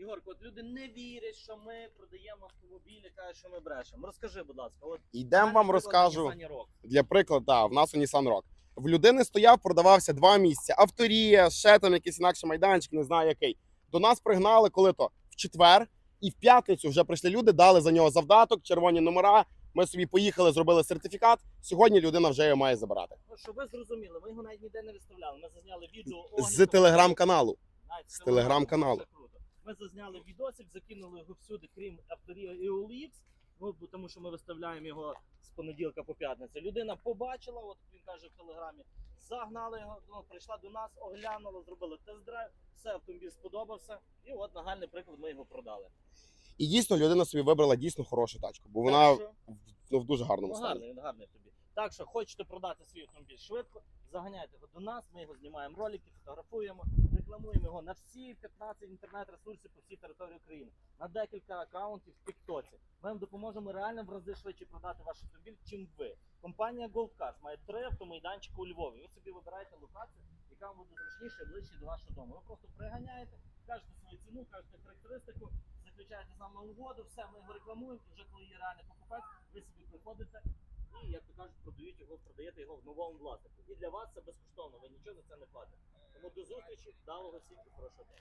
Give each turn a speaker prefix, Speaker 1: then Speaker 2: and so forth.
Speaker 1: Ігорко, от люди не вірять, що ми продаємо автомобілі, кажуть, що ми брешемо. Розкажи, будь ласка, от
Speaker 2: Йдемо вам розкажу. Для прикладу, да, в нас у Nissan Rock. В людини стояв, продавався два місяці. Авторія, ще там якийсь інакший майданчик, не знаю який. До нас пригнали коли то в четвер, і в п'ятницю вже прийшли люди, дали за нього завдаток, червоні номера. Ми собі поїхали, зробили сертифікат. Сьогодні людина вже його має забирати.
Speaker 1: Ну, щоб ви зрозуміли, ми його навіть ніде не виставляли. Ми зазняли відео
Speaker 2: З телеграм-каналу. З телеграм-каналу.
Speaker 1: Ми зазняли відосик, закинули його всюди, крім авторів і OLX, ну, бо тому що ми виставляємо його з понеділка по п'ятницю. Людина побачила, от він каже в телеграмі, загнали його, ну, прийшла до нас, оглянула, зробили тест-драйв, все, автомобіль сподобався, і от нагальний приклад ми його продали.
Speaker 2: І дійсно людина собі вибрала дійсно хорошу тачку, бо вона
Speaker 1: що,
Speaker 2: ну, в дуже гарному
Speaker 1: ну,
Speaker 2: стані.
Speaker 1: гарний, він гарний тобі. Так що хочете продати свій автомобіль швидко, заганяйте його до нас, ми його знімаємо ролики, фотографуємо, рекламуємо його на всі 15 інтернет-ресурсів по всій території України, на декілька аккаунтів в Тіктоці. Ми вам допоможемо реально в рази швидше продати ваш автомобіль, чим ви. Компанія Gold Cars має три автомайданчики у Львові. Ви собі вибираєте локацію, яка вам буде зручніше ближче до вашого дому. Ви просто приганяєте, кажете свою ціну, кажете характеристику, заключаєте з нами угоду, все, ми його рекламуємо, і вже коли є реальний покупець, ви собі приходите і, як то кажуть, продають його, продаєте його в новому власнику. І для вас це безкоштовно, ви нічого за це не платите. Тому до зустрічі, вдалого всім і хорошого дня.